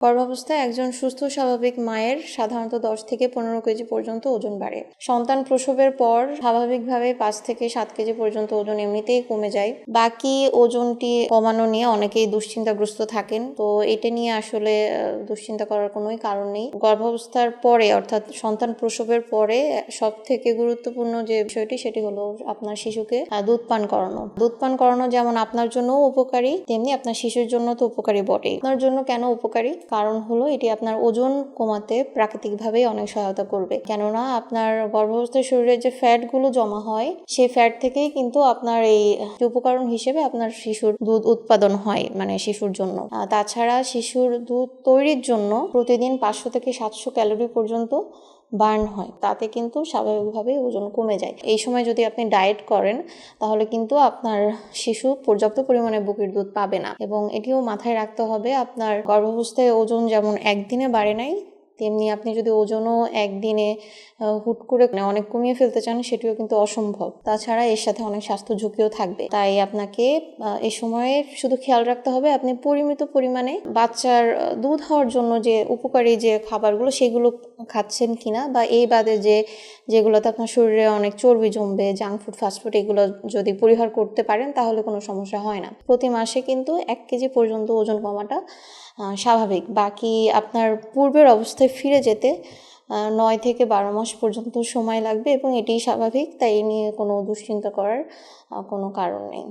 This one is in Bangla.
গর্ভাবস্থায় একজন সুস্থ, স্বাভাবিক মায়ের সাধারণত দশ থেকে পনেরো কেজি পর্যন্ত ওজন বাড়ে। সন্তান প্রসবের পর স্বাভাবিকভাবে পাঁচ থেকে সাত কেজি পর্যন্ত ওজন এমনিতেই কমে যায়। বাকি ওজনটি কমানো নিয়ে অনেকেই দুশ্চিন্তাগ্রস্ত থাকেন। তো এটা নিয়ে আসলে দুশ্চিন্তা করার কোনোই কারণ নেই। গর্ভাবস্থার পরে, অর্থাৎ সন্তান প্রসবের পরে সব থেকে গুরুত্বপূর্ণ যে বিষয়টি, সেটি হলো আপনার শিশুকে দুধ পান করানো। দুধ পান করানো যেমন আপনার জন্য উপকারী, তেমনি আপনার শিশুর জন্য তো উপকারী বটেই। আপনার জন্য কেন উপকারী? কারণ হলো এটি আপনার ওজন কমাতে প্রাকৃতিকভাবেই অনেক সহায়তা করবে। কেননা আপনার গর্ভাবস্থায় শরীরে যে ফ্যাটগুলো জমা হয়, সেই ফ্যাট থেকেই কিন্তু আপনার এই উপকরণ হিসেবে আপনার শিশুর দুধ উৎপাদন হয় মানে শিশুর জন্য। তাছাড়া শিশুর দুধ তৈরির জন্য প্রতিদিন পাঁচশো থেকে সাতশো ক্যালোরি পর্যন্ত বার্ন হয়। তাতে কিন্তু স্বাভাবিকভাবেই ওজন কমে যায়। এই সময় যদি আপনি ডায়েট করেন, তাহলে কিন্তু আপনার শিশু পর্যাপ্ত পরিমাণে বুকের দুধ পাবে না। এবং এটিও মাথায় রাখতে হবে, আপনার গর্ভাবস্থায় ওজন যেমন একদিনে বাড়ে নাই তেমনি আপনি যদি ওজনও একদিনে হুট করে মানে অনেক কমিয়ে ফেলতে চান, সেটিও কিন্তু অসম্ভব। তাছাড়া এর সাথে অনেক স্বাস্থ্য ঝুঁকিও থাকবে। তাই আপনাকে এ সময়ে শুধু খেয়াল রাখতে হবে আপনি পরিমিত পরিমাণে বাচ্চার দুধ হওয়ার জন্য যে উপকারী যে খাবারগুলো, সেগুলো খাচ্ছেন কিনা বা এই বাদে যে যেগুলোতে আপনার শরীরে অনেক চর্বি জমবে, জাঙ্ক ফুড ফাস্টফুড এগুলো যদি পরিহার করতে পারেন, তাহলে কোনো সমস্যা হয় না। প্রতি মাসে কিন্তু এক কেজি পর্যন্ত ওজন কমাটা স্বাভাবিক। বাকি আপনার পূর্বের অবস্থায় ফিরে যেতে নয় থেকে বারো মাস পর্যন্ত সময় লাগবে এবং এটি স্বাভাবিক, তাই নিয়ে কোনো দুশ্চিন্তা করার কোনো কারণ নেই।